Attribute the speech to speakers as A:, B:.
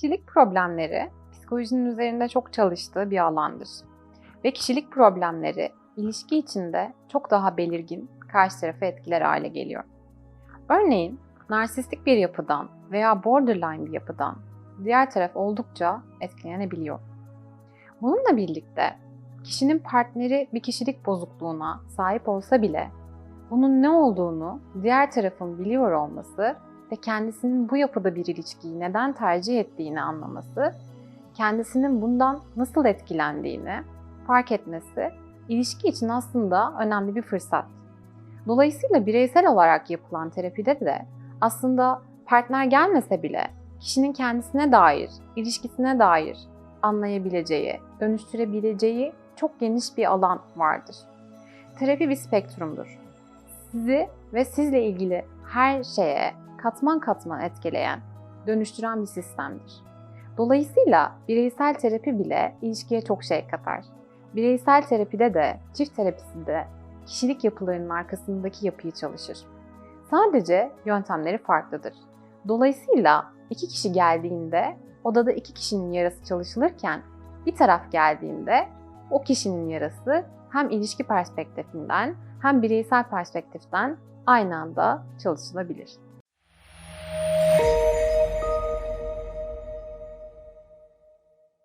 A: Kişilik problemleri psikolojinin üzerinde çok çalıştığı bir alandır. Ve kişilik problemleri ilişki içinde çok daha belirgin karşı tarafı etkiler hale geliyor. Örneğin narsistik bir yapıdan veya borderline bir yapıdan diğer taraf oldukça etkilenebiliyor. Bununla birlikte kişinin partneri bir kişilik bozukluğuna sahip olsa bile bunun ne olduğunu diğer tarafın biliyor olması ve kendisinin bu yapıda bir ilişkiyi neden tercih ettiğini anlaması, kendisinin bundan nasıl etkilendiğini fark etmesi ilişki için aslında önemli bir fırsat. Dolayısıyla bireysel olarak yapılan terapide de aslında partner gelmese bile kişinin kendisine dair, ilişkisine dair anlayabileceği, dönüştürebileceği çok geniş bir alan vardır. Terapi bir spektrumdur. Sizi ve sizle ilgili her şeye katman katman etkileyen, dönüştüren bir sistemdir. Dolayısıyla bireysel terapi bile ilişkiye çok şey katar. Bireysel terapide de, çift terapisinde kişilik yapılarının arkasındaki yapıyı çalışır. Sadece yöntemleri farklıdır. Dolayısıyla iki kişi geldiğinde odada iki kişinin yarası çalışılırken bir taraf geldiğinde o kişinin yarası hem ilişki perspektifinden hem bireysel perspektiften aynı anda çalışılabilir.